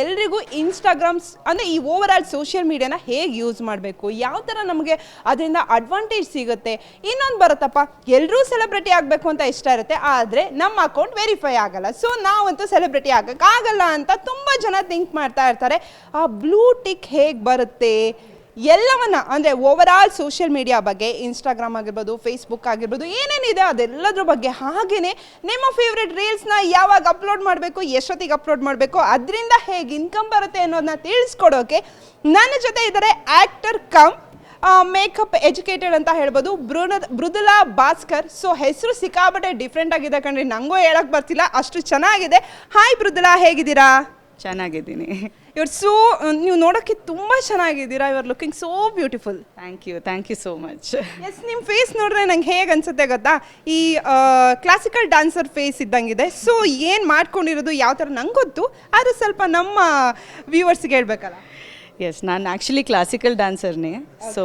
ಎಲ್ರಿಗೂ ಇನ್ಸ್ಟಾಗ್ರಾಮ್ಸ್ ಅಂದರೆ ಈ ಓವರ್ ಆಲ್ ಸೋಷಿಯಲ್ ಮೀಡಿಯಾನ ಹೇಗೆ ಯೂಸ್ ಮಾಡಬೇಕು? ಯಾವ ಥರ ನಮಗೆ ಅದರಿಂದ ಅಡ್ವಾಂಟೇಜ್ ಸಿಗುತ್ತೆ? ಇನ್ನೊಂದು ಬರುತ್ತಪ್ಪ ಎಲ್ಲರೂ ಸೆಲೆಬ್ರಿಟಿ ಆಗಬೇಕು ಅಂತ ಇಷ್ಟ ಇರುತ್ತೆ, ಆದರೆ ನಮ್ಮ ಅಕೌಂಟ್ ವೆರಿಫೈ ಆಗಲ್ಲ. ಸೊ ನಾವಂತೂ ಸೆಲೆಬ್ರಿಟಿ ಆಗಲ್ಲ ಅಂತ ತುಂಬ ಜನ ಥಿಂಕ್ ಮಾಡ್ತಾ ಇರ್ತಾರೆ. ಆ ಬ್ಲೂ ಟಿಕ್ ಹೇಗೆ ಬರುತ್ತೆ? ಎಲ್ಲವನ್ನ, ಅಂದರೆ ಓವರ್ ಆಲ್ ಸೋಷಿಯಲ್ ಮೀಡಿಯಾ ಬಗ್ಗೆ ಇನ್ಸ್ಟಾಗ್ರಾಮ್ ಆಗಿರ್ಬೋದು ಫೇಸ್ಬುಕ್ ಆಗಿರ್ಬೋದು, ಏನೇನಿದೆ ಅದೆಲ್ಲದ್ರ ಬಗ್ಗೆ ಹಾಗೆಯೇ ನಿಮ್ಮ ಫೇವ್ರೆಟ್ ರೀಲ್ಸ್ನ ಯಾವಾಗ ಅಪ್ಲೋಡ್ ಮಾಡಬೇಕು, ಎಷ್ಟೊತ್ತಿಗೆ ಅಪ್ಲೋಡ್ ಮಾಡಬೇಕು, ಅದರಿಂದ ಹೇಗೆ ಇನ್ಕಮ್ ಬರುತ್ತೆ ಅನ್ನೋದನ್ನ ತಿಳಿಸ್ಕೊಡೋಕೆ ನನ್ನ ಜೊತೆ ಇದ್ದಾರೆ ಆ್ಯಕ್ಟರ್ ಕಮ್ ಮೇಕಪ್ ಎಜುಕೇಟೆಡ್ ಅಂತ ಹೇಳ್ಬೋದು ಬೃನ ಮೃದುಲಾ ಭಾಸ್ಕರ್. ಸೊ ಹೆಸರು ಸಿಕ್ಕಾಬಟ್ಟೆ ಡಿಫ್ರೆಂಟ್ ಆಗಿದೆ ಕಣ್ರಿ ನನಗೂ ಹೇಳಕ್ ಬರ್ತಿಲ್ಲ, ಅಷ್ಟು ಚೆನ್ನಾಗಿದೆ. ಹಾಯ್ ಮೃದುಲಾ, ಹೇಗಿದ್ದೀರಾ? ಚೆನ್ನಾಗಿದ್ದೀನಿ. ಇವ್ರು ಸೋ ನೀವು ನೋಡೋಕ್ಕೆ ತುಂಬ ಚೆನ್ನಾಗಿದ್ದೀರಾ? You are looking so beautiful thank you thank you so much yes ನಿಮ್ಮ ಫೇಸ್ ನೋಡಿದ್ರೆ ನಂಗೆ ಹೇಗೆ ಅನ್ಸುತ್ತೆ ಗೊತ್ತಾ? ಈ ಕ್ಲಾಸಿಕಲ್ ಡ್ಯಾನ್ಸರ್ ಫೇಸ್ ಇದ್ದಂಗಿದೆ. ಸೊ ಏನು ಮಾಡ್ಕೊಂಡಿರೋದು ಯಾವ ಥರ ನಂಗೆ ಗೊತ್ತು. ಆದರೆ ಸ್ವಲ್ಪ ನಮ್ಮ ವ್ಯೂವರ್ಸ್ಗೆ ಹೇಳ್ಬೇಕಲ್ಲ? ಎಸ್ ನಾನು ಆ್ಯಕ್ಚುಲಿ ಕ್ಲಾಸಿಕಲ್ ಡ್ಯಾನ್ಸರ್ನೇ ಸೊ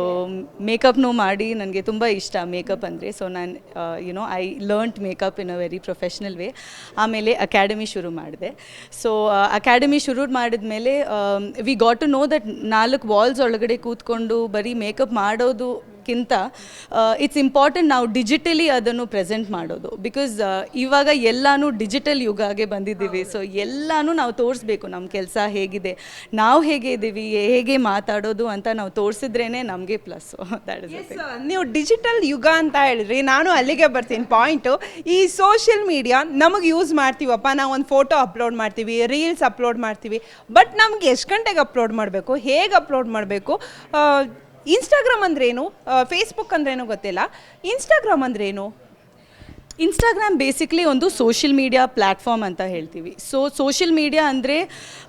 ಮೇಕಪ್ನೂ ಮಾಡಿ ನನಗೆ ತುಂಬ ಇಷ್ಟ ಮೇಕಪ್ ಅಂದರೆ. ಸೊ ನಾನು you know I learnt makeup in a very professional way ಆಮೇಲೆ ಅಕಾಡೆಮಿ ಶುರು ಮಾಡಿದೆ. ಸೊ ಅಕಾಡೆಮಿ ಶುರು ಮಾಡಿದ್ಮೇಲೆ we got to know that ನಾಲ್ಕು ವಾಲ್ಸ್ ಒಳಗಡೆ ಕೂತ್ಕೊಂಡು ಬರೀ ಮೇಕಪ್ ಮಾಡೋದಕ್ಕಿಂತ ಇಟ್ಸ್ ಇಂಪಾರ್ಟೆಂಟ್ ನಾವು ಡಿಜಿಟಲಿ ಅದನ್ನು ಪ್ರೆಸೆಂಟ್ ಮಾಡೋದು. ಬಿಕಾಸ್ ಇವಾಗ ಎಲ್ಲನೂ ಡಿಜಿಟಲ್ ಯುಗಾಗೆ ಬಂದಿದ್ದೀವಿ. ಸೊ ಎಲ್ಲನೂ ನಾವು ತೋರಿಸ್ಬೇಕು ನಮ್ಮ ಕೆಲಸ ಹೇಗಿದೆ. ನಾವು ಹೇಗೆ ಇದ್ದೀವಿ ಹೇಗೆ ಮಾತಾಡೋದು ಅಂತ ನಾವು ತೋರಿಸಿದ್ರೇ ನಮಗೆ ಪ್ಲಸ್ ದ್ಯಾಟ್ ಇಸ್ ನೀವು ಡಿಜಿಟಲ್ ಯುಗ ಅಂತ ಹೇಳಿದ್ರಿ. ನಾನು ಅಲ್ಲಿಗೆ ಬರ್ತೀನಿ. ಪಾಯಿಂಟು ಈ ಸೋಷಿಯಲ್ ಮೀಡಿಯಾ ನಮಗೆ ಯೂಸ್ ಮಾಡ್ತೀವಪ್ಪ. ನಾವು ಒಂದು ಫೋಟೋ ಅಪ್ಲೋಡ್ ಮಾಡ್ತೀವಿ ರೀಲ್ಸ್ ಅಪ್ಲೋಡ್ ಮಾಡ್ತೀವಿ. ಬಟ್ ನಮ್ಗೆ ಎಷ್ಟು ಗಂಟೆಗೆ ಅಪ್ಲೋಡ್ ಮಾಡಬೇಕು? ಹೇಗೆ ಅಪ್ಲೋಡ್ ಮಾಡಬೇಕು? ಇನ್ಸ್ಟಾಗ್ರಾಮ್ ಅಂದ್ರೇನು? ಫೇಸ್ಬುಕ್ ಅಂದ್ರೇನು ಗೊತ್ತಿಲ್ಲ. ಇನ್ಸ್ಟಾಗ್ರಾಮ್ ಅಂದ್ರೇನು? ಇನ್ಸ್ಟಾಗ್ರಾಮ್ ಬೇಸಿಕ್ಲಿ ಒಂದು ಸೋಷಿಯಲ್ ಮೀಡಿಯಾ ಪ್ಲ್ಯಾಟ್ಫಾರ್ಮ್ ಅಂತ ಹೇಳ್ತೀವಿ. ಸೊ ಸೋಷಿಯಲ್ ಮೀಡಿಯಾ ಅಂದರೆ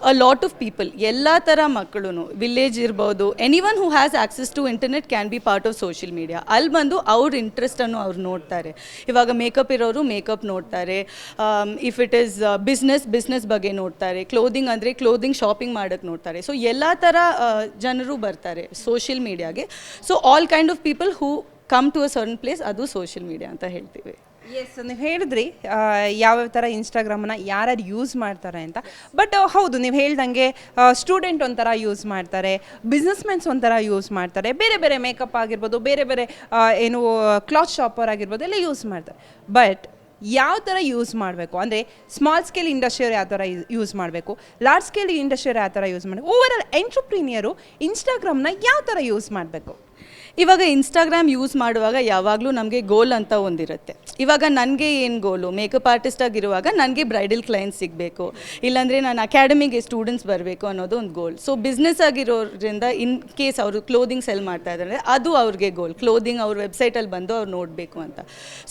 ಅ ಲಾಟ್ ಆಫ್ ಪೀಪಲ್ ಎಲ್ಲ ಥರ ಮಕ್ಕಳು ವಿಲೇಜ್ ಇರ್ಬೋದು any one who has access to internet can be part of social media ಅಲ್ಲಿ ಬಂದು ಅವ್ರ ಇಂಟ್ರೆಸ್ಟನ್ನು ಅವ್ರು ನೋಡ್ತಾರೆ. ಇವಾಗ ಮೇಕಪ್ ಇರೋರು ಮೇಕಪ್ ನೋಡ್ತಾರೆ. If it is business business ಬಗ್ಗೆ ನೋಡ್ತಾರೆ. ಕ್ಲೋದಿಂಗ್ ಅಂದರೆ ಕ್ಲೋದಿಂಗ್ ಶಾಪಿಂಗ್ ಮಾಡೋಕ್ಕೆ ನೋಡ್ತಾರೆ. ಸೊ ಎಲ್ಲ ಥರ ಜನರು ಬರ್ತಾರೆ social ಮೀಡಿಯಾಗೆ so all kind of people who come to a certain place ಅದು ಸೋಷಿಯಲ್ ಮೀಡಿಯಾ ಅಂತ ಹೇಳ್ತೀವಿ. ಎಸ್ ನೀವು ಹೇಳಿದ್ರಿ ಯಾವ ಯಾವ್ಯಾವ ಥರ ಇನ್ಸ್ಟಾಗ್ರಾಮನ್ನು ಯಾರ್ಯಾರು ಯೂಸ್ ಮಾಡ್ತಾರೆ ಅಂತ. ಬಟ್ ಹೌದು, ನೀವು ಹೇಳ್ದಂಗೆ ಸ್ಟೂಡೆಂಟ್ ಒಂಥರ ಯೂಸ್ ಮಾಡ್ತಾರೆ ಬಿಸ್ನೆಸ್ ಮೆನ್ಸ್ ಒಂಥರ ಯೂಸ್ ಮಾಡ್ತಾರೆ, ಬೇರೆ ಬೇರೆ ಮೇಕಪ್ ಆಗಿರ್ಬೋದು, ಬೇರೆ ಬೇರೆ ಏನು ಕ್ಲಾತ್ ಶಾಪರ್ ಆಗಿರ್ಬೋದು, ಎಲ್ಲ ಯೂಸ್ ಮಾಡ್ತಾರೆ. ಬಟ್ ಯಾವ ಥರ ಯೂಸ್ ಮಾಡಬೇಕು? ಅಂದರೆ ಸ್ಮಾಲ್ ಸ್ಕೇಲ್ ಇಂಡಸ್ಟ್ರಿಯವ್ರು ಯಾವ ಥರ ಯೂಸ್ ಮಾಡಬೇಕು? ಲಾರ್ಜ್ ಸ್ಕೇಲ್ ಇಂಡಸ್ಟ್ರಿಯವ್ರು ಯಾವ ಥರ ಯೂಸ್ ಮಾಡಬೇಕು? ಓವರ್ ಆಲ್ ಎಂಟ್ರಪ್ರೀನಿಯರು ಇನ್ಸ್ಟಾಗ್ರಾಮ್ನ ಯಾವ ಥರ ಯೂಸ್ ಮಾಡಬೇಕು? ಇವಾಗ ಇನ್ಸ್ಟಾಗ್ರಾಮ್ ಯೂಸ್ ಮಾಡುವಾಗ ಯಾವಾಗಲೂ ನಮಗೆ ಗೋಲ್ ಅಂತ ಒಂದಿರುತ್ತೆ. ಇವಾಗ ನನಗೆ ಏನು ಗೋಲು ಮೇಕಪ್ ಆರ್ಟಿಸ್ಟ್ ಆಗಿರುವಾಗ ನನಗೆ ಬ್ರೈಡಲ್ ಕ್ಲೈಂಟ್ ಸಿಗಬೇಕು. ಇಲ್ಲಾಂದರೆ ನಾನು ಅಕಾಡೆಮಿಗೆ ಸ್ಟೂಡೆಂಟ್ಸ್ ಬರಬೇಕು ಅನ್ನೋದು ಒಂದು ಗೋಲ್ ಸೊ ಬಿಸ್ನೆಸ್ ಆಗಿರೋದ್ರಿಂದ ಇನ್ ಕೇಸ್ ಅವರು ಕ್ಲೋದಿಂಗ್ ಸೆಲ್ ಮಾಡ್ತಾ ಇದ್ದಾರೆ ಅದು ಅವ್ರಿಗೆ ಗೋಲ್ ಕ್ಲೋದಿಂಗ್ ಅವ್ರ ವೆಬ್ಸೈಟಲ್ಲಿ ಬಂದು ಅವ್ರು ನೋಡಬೇಕು ಅಂತ.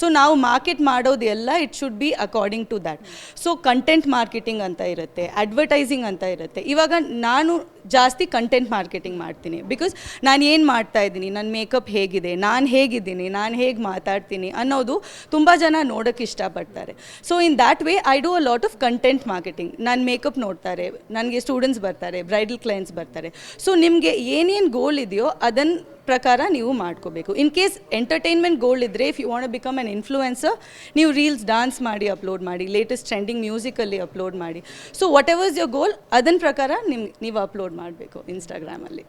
ಸೊ ನಾವು ಮಾರ್ಕೆಟ್ ಮಾಡೋದು ಎಲ್ಲ it should be according to that so content marketing ಅಂತ ಇರುತ್ತೆ ಅಡ್ವರ್ಟೈಸಿಂಗ್ ಅಂತ ಇರುತ್ತೆ. ಇವಾಗ ನಾನು ಜಾಸ್ತಿ ಕಂಟೆಂಟ್ ಮಾರ್ಕೆಟಿಂಗ್ ಮಾಡ್ತೀನಿ. ಬಿಕಾಸ್ ನಾನು ಏನು ಮಾಡ್ತಾ ಇದ್ದೀನಿ? ನನ್ನ ಮೇಕಪ್ ಹೇಗಿದೆ, ನಾನು ಹೇಗಿದ್ದೀನಿ, ನಾನು ಹೇಗೆ ಮಾತಾಡ್ತೀನಿ ಅನ್ನೋದು ತುಂಬ ಜನ ನೋಡೋಕ್ಕೆ ಇಷ್ಟಪಡ್ತಾರೆ. So in that way I do a lot of content marketing ನಾನು ಮೇಕಪ್ ನೋಡ್ತಾರೆ, ನನಗೆ ಸ್ಟೂಡೆಂಟ್ಸ್ ಬರ್ತಾರೆ ಬ್ರೈಡಲ್ ಕ್ಲೈಂಟ್ಸ್ ಬರ್ತಾರೆ. ಸೊ ನಿಮಗೆ ಏನೇನು ಗೋಲ್ ಇದೆಯೋ ಅದನ್ನು ಪ್ರಕಾರ ನೀವು ಮಾಡ್ಕೋಬೇಕು. ಇನ್ ಕೇಸ್ ಎಂಟರ್ಟೈನ್ಮೆಂಟ್ ಗೋಲ್ ಇದ್ದರೆ if you want become an influencer ನೀವು ರೀಲ್ಸ್ ಡಾನ್ಸ್ ಮಾಡಿ ಅಪ್ಲೋಡ್ ಮಾಡಿ ಲೇಟೆಸ್ಟ್ ಟ್ರೆಂಡಿಂಗ್ ಮ್ಯೂಸಿಕಲ್ಲಿ ಅಪ್ಲೋಡ್ ಮಾಡಿ. So whatever's your goal ಅದನ್ನ ಪ್ರಕಾರ ನಿಮ್ಗೆ ನೀವು ಅಪ್ಲೋಡ್ ಮಾಡಬೇಕು ಇನ್ಸ್ಟಾಗ್ರಾಮಲ್ಲಿ